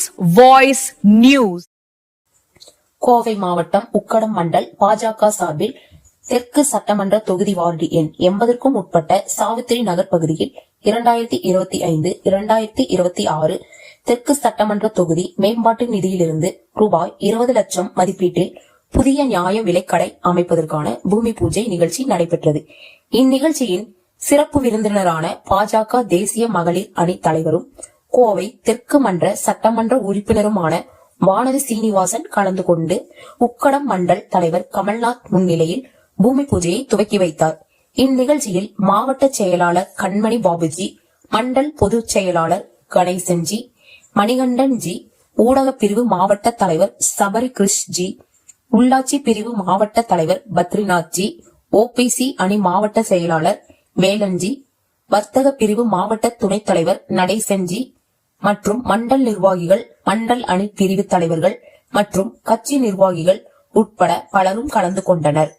News voice news Kovai மாவட்டம் உக்கடம் மண்டல் பாஜக சார்பில் தெற்கு சட்டமன்ற தொகுதி வார்டு எண் எண்பதற்கும் உட்பட்ட சாவித்திரி நகர் பகுதியில் இரண்டாயிரத்தி இருபத்தி ஐந்து இரண்டாயிரத்தி இருபத்தி ஆறு தெற்கு சட்டமன்ற தொகுதி மேம்பாட்டு நிதியிலிருந்து ரூபாய் இருபது லட்சம் மதிப்பீட்டில் புதிய நியாய விலைக்கடை அமைப்பதற்கான பூமி பூஜை நிகழ்ச்சி நடைபெற்றது. இந்நிகழ்ச்சியின் சிறப்பு விருந்தினரான பாஜக தேசிய மகளிர் அணி தலைவரும் கோவை தெற்கு மன்ற சட்டமன்ற உறுப்பினருமான வானதி சீனிவாசன் கலந்து கொண்டு உக்கடம் மண்டல் தலைவர் கமல்நாத் முன்னிலையில் பூமி பூஜையை துவக்கி வைத்தார். இந்நிகழ்ச்சியில் மாவட்ட செயலாளர் கண்மணி பாபுஜி மண்டல் பொதுச் செயலாளர் கணேசன்ஜி மணிகண்டன் ஜி ஊடகப் பிரிவு மாவட்ட தலைவர் சபரி கிருஷ் ஜி உள்ளாட்சி பிரிவு மாவட்ட தலைவர் பத்ரிநாத் ஜி ஓபிசி அணி மாவட்ட செயலாளர் வேலன்ஜி வர்த்தக பிரிவு மாவட்ட துணைத் தலைவர் நடேசன்ஜி மற்றும் மண்டல் நிர்வாகிகள் மண்டல் அணி பிரிவு தலைவர்கள் மற்றும் கட்சி நிர்வாகிகள் உட்பட பலரும் கலந்து கொண்டனர்.